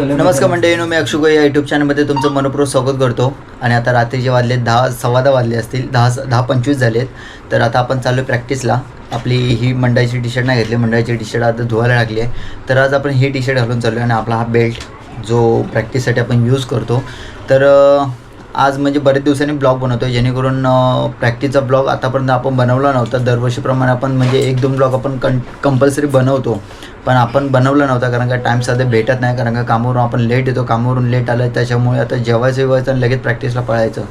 नमस्कार मंडळी मी अक्षुगो या युट्यूब चॅनलमध्ये तुमचं मनपूर्वक स्वागत करतो. आणि आता रात्रीचे वाजले दहा सव्वा दहा वाजले असतील दहा दहा पंचवीस झालेत तर आता आपण चालू प्रॅक्टिसला आपली ही मंडळाची टी शर्ट नाही घेतली मंडळाची टी शर्ट आता धुवायला लागली आहे. तर आज आपण ही टी शर्ट घालून चालू आहे आणि आपला हा बेल्ट जो प्रॅक्टिससाठी आपण यूज करतो. तर आज म्हणजे बरेच दिवसांनी ब्लॉग बनवतो आहे जेणेकरून प्रॅक्टिसचा ब्लॉग आतापर्यंत आपण बनवला नव्हता. दरवर्षीप्रमाणे आपण म्हणजे एक दोन ब्लॉग आपण कं कंपल्सरी बनवतो. पण आपण बनवलं नव्हता कारण का टाईम सध्या भेटत नाही कारण का कामावरून आपण लेट येतो. कामावरून लेट आलं त्याच्यामुळे आता जेवायचं जेवायचं आणि लगेच प्रॅक्टिसला पळायचं.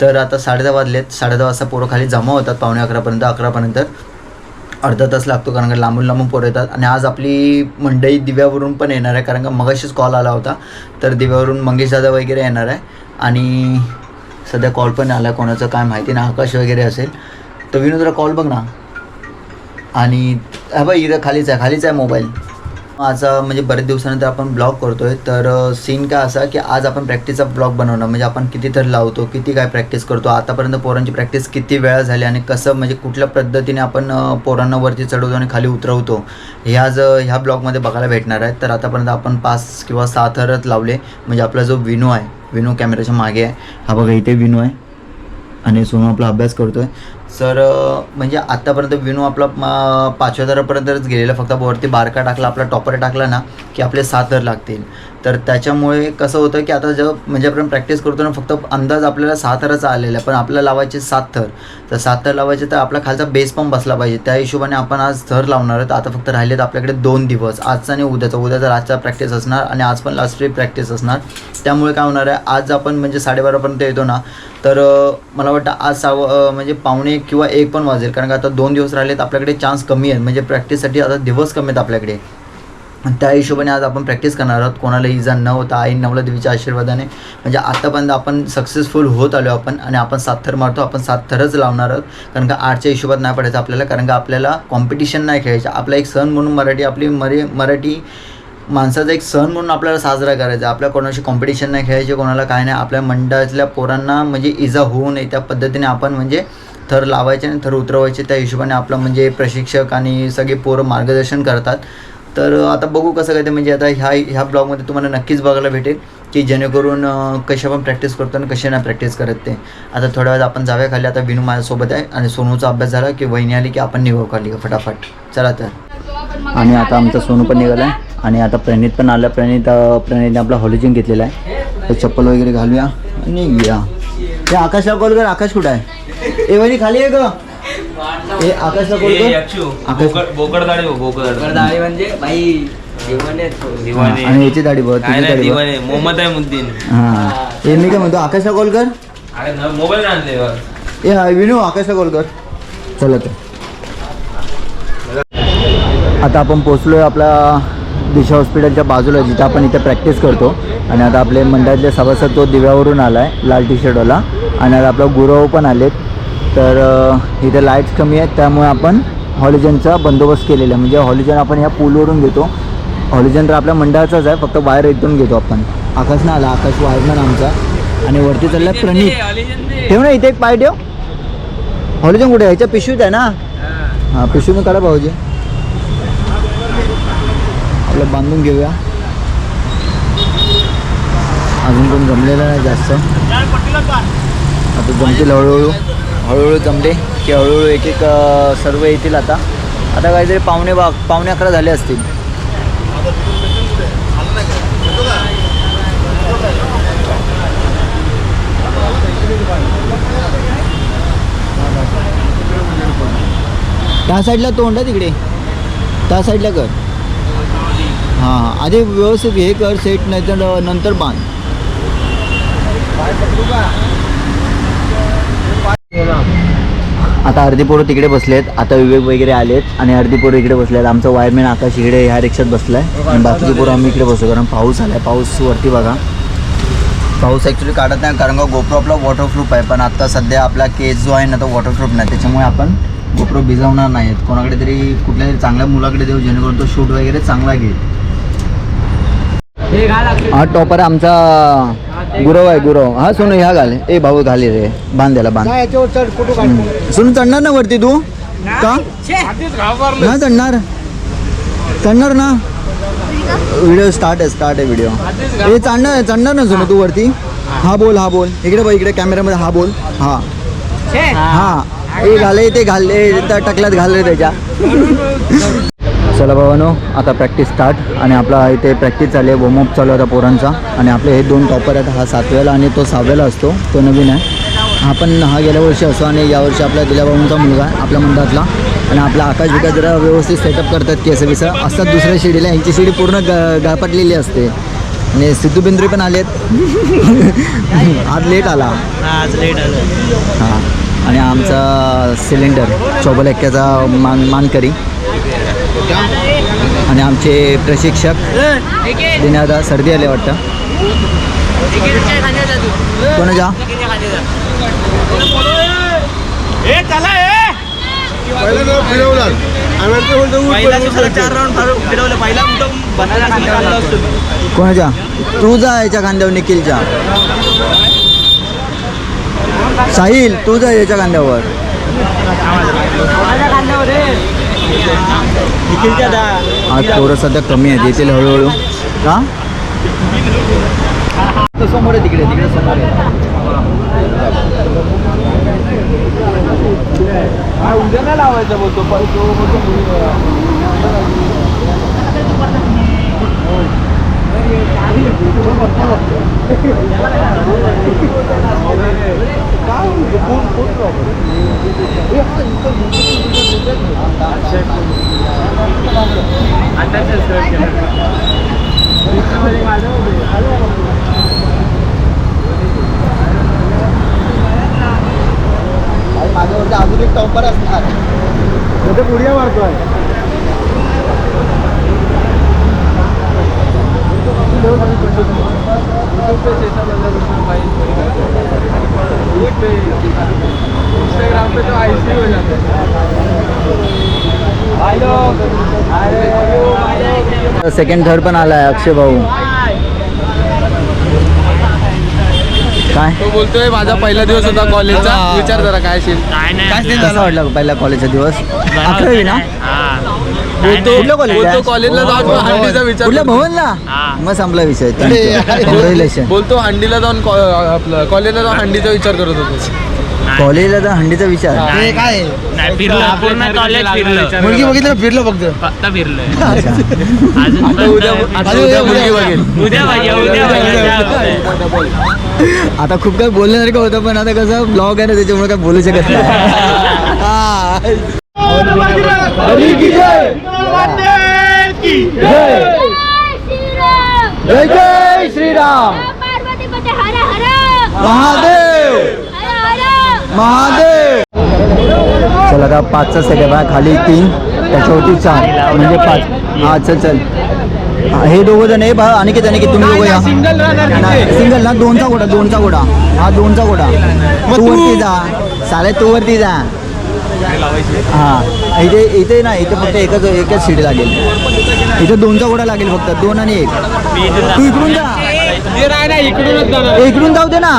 तर आता साडेदहा वाजलेत. साडेदहा वाजता पोरं खाली जमा होतात पावणे अकरापर्यंत. अकरापर्यंत अर्धा तास लागतो कारण का लांबून लांबून पोरं येतात. आणि आज आपली मंडई दिव्यावरून पण येणार आहे कारण का मगाशीच कॉल आला होता. तर दिव्यावरून मंगेश दादा वगैरे येणार आहे. आणि सध्या कॉल पण आला कोणाचं काय माहिती नाही आकाश वगैरे असेल. तर विनोदरा कॉल बघ ना. आणि हा बाई इथं खालीच आहे खालीच आहे मोबाईल आज म्हणजे बरेच दिवसानंतर आपण ब्लॉग करतोय. तर सीन काय असा की आज आपण प्रॅक्टिसचा ब्लॉग बनवणं म्हणजे आपण किती तर लावतो किती काय प्रॅक्टिस करतो. आतापर्यंत पोरांची प्रॅक्टिस किती वेळा झाली आणि कसं म्हणजे कुठल्या पद्धतीने आपण पोरांना वरती चढवतो आणि खाली उतरवतो हे आज ह्या ब्लॉगमध्ये बघायला भेटणार आहे. तर आतापर्यंत आपण पाच किंवा सहा थरच लावले. म्हणजे आपला जो विनू आहे विनू कॅमेऱ्याच्या मागे आहे. हा बघा इथे विनू आहे. आणि सोनू आपला अभ्यास करतोय. आहे सर म्हणजे आत्तापर्यंत विनू आपला म, पाचव्या थरापर्यंतच गेलेला. फक्त वरती बारका टाकला आपला टॉपर टाकला ना की आपले सात थर लागतील. तर त्याच्यामुळे कसं होतं की आता जेव्हा म्हणजे आपण प्रॅक्टिस करतो ना फक्त अंदाज आपल्याला सहा थराचा आलेला आहे. पण आपल्याला लावायचे सात थर तर सात थर लावायचे तर आपला खालचा बेस पण बसला पाहिजे. त्या हिशोबाने आपण आज थर लावणार आहोत. आता फक्त राहिलेत आपल्याकडे दोन दिवस. आजचा आणि उद्याचा. उद्याचा रातचा प्रॅक्टिस असणार आणि आज पण लास्ट डे प्रॅक्टिस असणार. त्यामुळे काय होणार आहे? आज आपण म्हणजे साडेबारापर्यंत येतो ना तर मला वाटतं आज साव म्हणजे पावणे किंवा एक पण वाजेल. कारण का आता दोन दिवस राहिलेत आपल्याकडे चान्स कमी आहेत. म्हणजे प्रॅक्टिससाठी आता दिवस कमी आहेत आपल्याकडे. त्या हिशोबाने आज आपण प्रॅक्टिस करणार आहोत. कोणाला इजा न होता आई नवला देवीच्या आशीर्वादाने. म्हणजे आत्तापर्यंत आपण सक्सेसफुल होत आलो आपण आणि आपण सात थर मारतो आपण सात थरच लावणार आहोत. कारण का आठच्या हिशोबात नाही पडायचं आपल्याला. कारण का आपल्याला कॉम्पिटिशन नाही खेळायचं. आपला एक सण म्हणून मराठी आपली मरे मराठी माणसाचा एक सण म्हणून आपल्याला साजरा करायचा. आपल्या कोणाशी कॉम्पिटिशन नाही खेळायचे कोणाला काय नाही. आपल्या मंडळातल्या पोरांना म्हणजे इजा होऊ नये. त्या पद्धतीने आपण म्हणजे थर लावायचे आणि थर उतरवायचे त्या हिशोबाने आपलं म्हणजे प्रशिक्षक आणि सगळे पोरं मार्गदर्शन करतात. तर आता बघू कसं काय ते म्हणजे आता ह्या ह्या ब्लॉगमध्ये तुम्हाला नक्कीच बघायला भेटेल की जेणेकरून कशा कशी आपण प्रॅक्टिस करतो आणि कशी नाही प्रॅक्टिस करत ते. आता थोड्या वेळात आपण जाऊया खाली. आता विनू माझ्यासोबत आहे आणि सोनूचा अभ्यास झाला की वहिनी आली की आपण निघू खाली फटाफट. चला तर. आणि आता आमचा सोनू पण निघाला आहे. आणि आता प्रणित पण आला. प्रणित प्रणितने आपला हॉलिजिंग घेतलेला आहे. तर चप्पल वगैरे घालूया आणि या हे आकाशला कॉल कर. आकाश कुठं आहे? ए वहिनी खाली आहे का ए आकाशला ए, अक्षू, आकाश. बोकड- बोकडदाढी हो, बोकडदाढी. दाढी म्हणजे भाई दिवाने दिवाने. आणि याची दाढी बघ काय तुझी नाही दाढी बघ. दिवाने. मोहम्मद आहे मुद्दीन. हां. ए मी काय म्हणतो आकाशला कॉल कर. अरे न- मोबाईल आणले. ए हा, विनू आकाशला कॉल कर. चला तर. आता आपण पोचलोय आपल्या दिशा हॉस्पिटलच्या बाजूला जिथे आपण इथे प्रॅक्टिस करतो. आणि आता आपले मंडळातले सभासद तो दिव्यावरून आला आहे लाल टी शर्टवाला आणि आता आपला गुरव पण आलेत. तर इथे लाईट्स कमी आहेत त्यामुळे आपण हॉलिजनचा बंदोबस्त केलेला आहे. म्हणजे हॉलिजन आपण या पूलवरून घेतो. हॉलिजन तर आपल्या मंडळाचाच आहे फक्त बाहेर इथून घेतो आपण. आकाश ना आला आकाश वायरमॅन आमचा. आणि वरती चालला प्रणित. ठेव ना इथे एक पाय ठेव. हॉलिजन कुठे? ह्याच्या पिशवीत आहे ना? हां. पिशवीनं काढा भाऊजी. आपलं बांधून घेऊया. अजून कोण जमलेलं नाही जास्त. आता जमतील हळूहळू. हळूहळू जमले की हळूहळू एक एक सर्व येतील आता. आता काहीतरी पावणे बा पावणे अकरा झाले असतील. त्या साईडला तोंड आहे तिकडे. त्या साईडला कर. हां हां आधी व्यवस्थित हे कर सेट नाही तर नंतर बांध. आता अर्धी पोरं तिकडे बसलेत आता विवेक वगैरे आलेत आणि अर्धी पोरं इकडे बसलेत. आमचं वायरमॅन आकाश इकडे ह्या रिक्षात बसलाय आणि बाकीची पोरं आम्ही इकडे बसलो कारण पाऊस आलाय पाऊस वरती बघा. पाऊस ॲक्च्युली काढत नाही कारण का गोप्रो आपला वॉटरप्रूफ आहे पण आता सध्या आपला केस जो आहे ना तो वॉटरप्रूफ नाही. त्याच्यामुळे आपण गोप्रो भिजवणार नाहीत. कोणाकडे तरी कुठल्या तरी चांगल्या मुलाकडे देऊ जेणेकरून तो शूट वगैरे चांगला घेईल. हे. हा टॉपर आमचा गुरव आहे गुरव. हा सोनू ह्या घाल. ए भाऊ घाली रे बांध. त्याला बांध हम्म. सोनू चढणार ना वरती तू? का? नाही चढणार. चढणार ना. व्हिडिओ स्टार्ट आहे स्टार्ट आहे व्हिडिओ. हे चढणार आहे चढणार ना सोनू तू वरती? हा. बोल हा बोल. इकडे बघ इकडे कॅमेऱ्यामध्ये हा बोल. हा. हा. हे घाले ते घालले त्या टकल्यात घालले त्याच्या. चला बाबानो आता प्रॅक्टिस स्टार्ट आणि आपला इथे प्रॅक्टिस चालली आहे वॉर्मअप चालू आहे आता पोरांचा. आणि आपले हे दोन टॉपर आहेत हा सातव्याला आणि तो सहाव्याला असतो तो नवीन आहे. हा पण हा गेल्या वर्षी असतो आणि यावर्षी आपला दिल्याबाबूंचा मुलगा आहे आपल्या मंडळातला आणि आपला आकाश विकास जरा व्यवस्थित सेटअप करतात केस बिस. असतात दुसऱ्या शिडीला यांची शिडी पूर्ण ग गळपटलेली असते. आणि सिद्धू बिंद्री पण आलेत. आज लेट आला. आज लेट आलं हां. आणि आमचा सिलेंडर चौबल एक्क्याचा मान मानकरी. आणि आमचे प्रशिक्षक दिनादा सर्दी आले वाटतं. पहिला कुठं कोणाच्या? तू जा याच्या खांद्यावर निखिलच्या. साहिल तू जा याच्या खांद्यावर आज थोडं सध्या कमी आहे येतील हळूहळू. का? समोर आहे तिकडे तिकडे समोर आहे. उद्या नाही लावायचा बोलतो पण तो माझ्यावरती अजून एक टॉपर असणार पुढे मारतोय इंस्टाग्राम पे तो ऐसे ही हो जाता है। सेकंड थर्ड पण आलाय अक्षय भाऊ. काय? तो बोलतोय माझा पहिला दिवस होता कॉलेजचा विचार जरा काय असेल कसा वाटला पहिला कॉलेजचा दिवस? अकरावी ना? बोलतो कॉलेजला? बोलतो कॉलेजला जाऊन हो, हंडीचा विचार कुठल्या करतो. भवनला मग संपला विषय. बोलतो हंडीला जाऊन आपलं कॉलेजला जाऊन हंडीचा विचार करत होतो. कॉलेजला तर हंडीचा विचार. काय? नाही फिरलं पूर्ण कॉलेज फिरलं. मुलगी बघितलं फिरलो फक्त. फक्त फिरलोय अच्छा. अजून आता पण उद्या नाही. आता उद्या मुलगी बघेल. उद्या पाहिजे उद्या पाहिजे काय होतंय? आता खूप काय बोलण्यासारखं होतं पण आता कसं ब्लॉग आहे ना त्याच्यामुळे काय बोलू शकत नाही. हा. श्रीराम जय? जय श्रीराम. पार्वती पते हर हर महादेव. महादेव! चल आता पाचचा सेटअप आहे खाली तीन त्याच्यावरती चार. म्हणजे पाच. हा चल चल. हा, हे दोघं जण आहे बा आणि किती तुम्ही दोघं या. सिंगल ना दोनचा घोडा दोनचा घोडा. हा दोनचा घोडा. तू वरती जा. साले तू वरती जा. हा इथे इथे ना इथे फक्त एकच एकच सीट लागेल. इथे दोनचा घोडा लागेल फक्त दोन आणि एक. तू इकडून जा. इकडून जाऊ दे ना.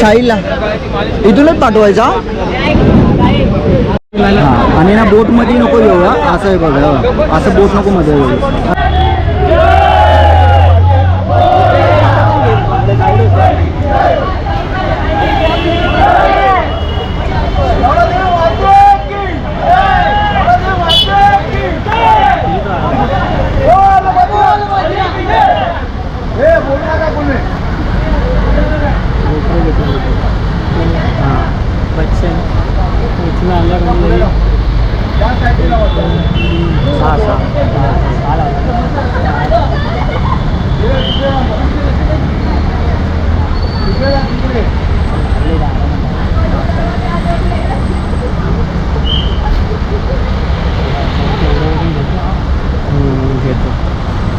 साईडला इथूनच पाठवायचा. आणि ना बोटमध्ये नको येऊ असं आहे बघा असं बोट नको मध्ये येऊ.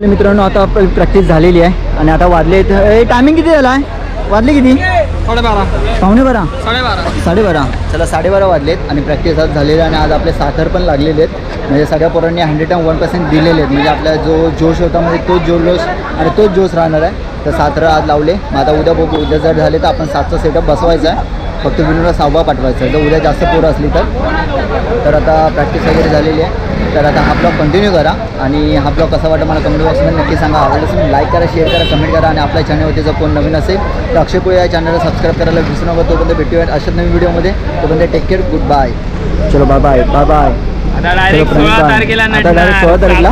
मित्रांनो आता प्रॅक्टिस झालेली आहे. आणि आता वाजले टायमिंग किती झाला आहे वाजले किती? साडेबारा. बारा साडेबारा. साडेबारा. चला साडेबारा वाजलेत आणि प्रॅक्टिस आज झालेली आहे आणि आज आपले साथर पण लागलेले आहेत. म्हणजे सगळ्या पोरांनी हंड्रेड अँड वन पर्सेंट दिलेले आहेत. म्हणजे आपला जो जोश होता म्हणजे तोच जोश आणि तोच जोश राहणार आहे. तर साथर आज लावले. मग आता उद्या बघू. उद्या जर झाले तर आपण सातचा सेटअप बसवायचा आहे. फक्त विनोला सहावा पाठवायचा आहे. जर उद्या जास्त पोरं असली तर. तर आता प्रॅक्टिस वगैरे झालेली आहे. तर आता हा ब्लॉग कंटिन्यू करा आणि हा ब्लॉग कसा वाटतं मला कमेंट बॉक्समध्ये नक्की सांगा. आवडलं असेल लाईक करा शेअर करा कमेंट करा आणि आपल्या चॅनलवरती जर कोण नवीन असेल तर अक्षय कोळी या चॅनलला सबस्क्राईब करायला विसरू नका. तोपर्यंत भेटूया अशाच नवीन व्हिडिओमध्ये तोपर्यंत टेक केअर गुड बाय चलो बाय बाय बाय बाय आता डायरेक्ट सोळा. तारखेला?